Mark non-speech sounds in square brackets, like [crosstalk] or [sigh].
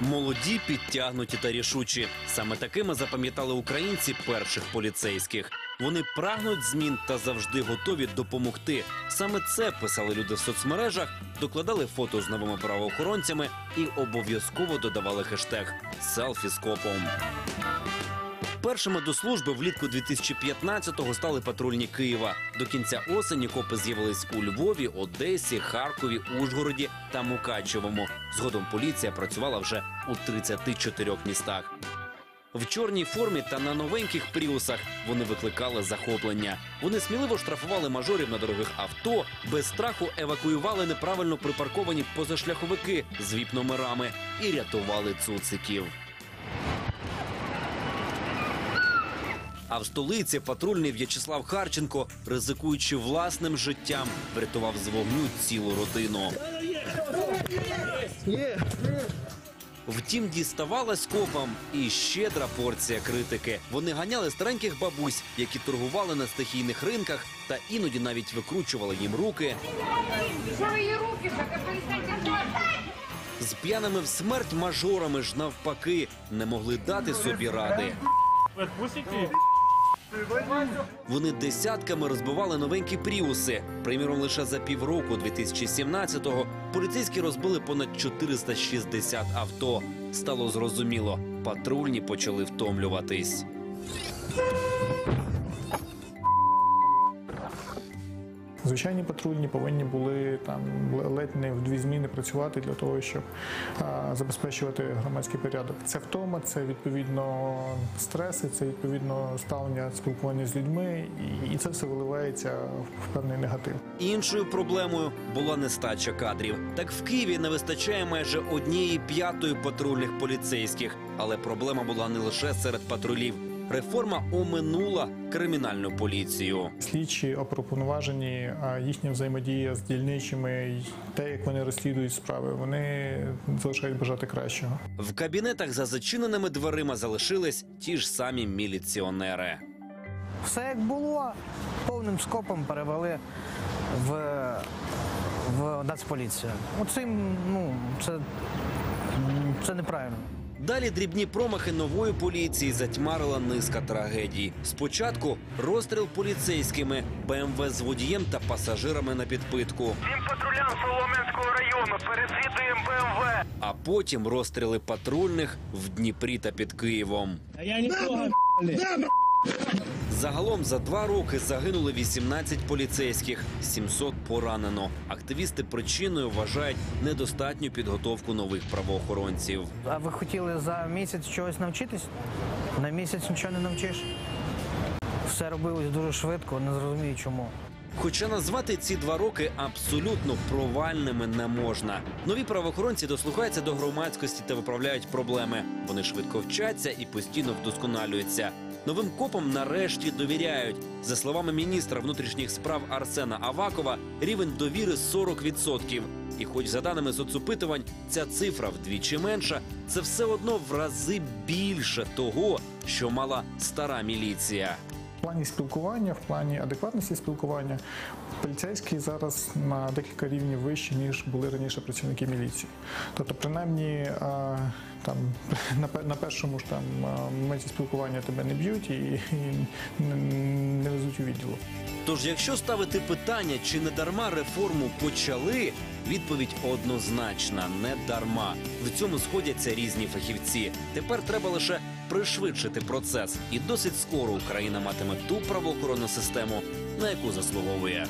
Молоді, підтягнуті та рішучі. Саме такими запам'ятали українці перших поліцейських. Вони прагнуть змін та завжди готові допомогти. Саме це писали люди в соцмережах, докладали фото з новими правоохоронцями і обов'язково додавали хештег селфі з копом. Першими до служби влітку 2015-го стали патрульні Києва. До кінця осені копи з'явились у Львові, Одесі, Харкові, Ужгороді та Мукачевому. Згодом поліція працювала вже у 34 містах. В чорній формі та на новеньких пріусах вони викликали захоплення. Вони сміливо штрафували мажорів на дорогих авто, без страху евакуювали неправильно припарковані позашляховики з віп-номерами і рятували цуциків. А в столиці патрульний В'ячеслав Харченко, ризикуючи власним життям, врятував з вогню цілу родину. Втім, діставалась копам і щедра порція критики. Вони ганяли стареньких бабусь, які торгували на стихійних ринках, та іноді навіть викручували їм руки. З п'яними в смерть мажорами ж навпаки не могли дати собі ради. Отпустите? Вони десятками розбивали новенькі пріуси. Приміром, лише за півроку 2017-го поліцейські розбили понад 460 авто. Стало зрозуміло, патрульні почали втомлюватись. Звичайні патрульні повинні були там ледь не в дві зміни працювати для того, щоб а, забезпечувати громадський порядок. Це втома, це відповідно стреси, це відповідно ставлення спілкування з людьми, і, це все виливається в певний негатив. Іншою проблемою була нестача кадрів. Так в Києві не вистачає майже однієї п'ятої патрульних поліцейських. Але проблема була не лише серед патрулів. Реформа оминула кримінальну поліцію. Слідчі опропонуважені, а їхня взаємодія з дільничими, й те, як вони розслідують справи, вони залишають бажати кращого. В кабінетах за зачиненими дверима залишились ті ж самі міліціонери. Все як було, повним скопом перевели в, в Нацполіцію. Оцим, ну, це, це неправильно. Далі дрібні промахи нової поліції затьмарила низка трагедій. Спочатку розстріл поліцейськими, БМВ з водієм та пасажирами на підпитку. Всім патрулям Соломенського району переслідуємо БМВ. А потім розстріли патрульних в Дніпрі та під Києвом. А я нікого Загалом за два роки загинули 18 поліцейських, 700 поранено. Активісти причиною вважають недостатню підготовку нових правоохоронців. А ви хотіли за місяць чогось навчитись? На місяць нічого не навчиш. Все робилось дуже швидко, не зрозумію чому. Хоча назвати ці два роки абсолютно провальними не можна. Нові правоохоронці дослухаються до громадськості та виправляють проблеми. Вони швидко вчаться і постійно вдосконалюються. Новим копам нарешті довіряють. За словами міністра внутрішніх справ Арсена Авакова, рівень довіри 40%. І хоч за даними соцопитувань ця цифра вдвічі менша, це все одно в рази більше того, що мала стара міліція. В плані спілкування, в плані адекватності спілкування, поліцейські зараз на декілька рівнів вищі, ніж були раніше працівники міліції. Тобто, принаймні, там [laughs] на, першому ж там а, моменті спілкування тебе не б'ють і, і не, везуть у відділок. Тож, якщо ставити питання, чи не дарма реформу почали, відповідь однозначна не дарма. В цьому сходяться різні фахівці. Тепер треба лише пришвидшити процес, і досить скоро Україна матиме ту правоохоронну систему, на яку заслуговує.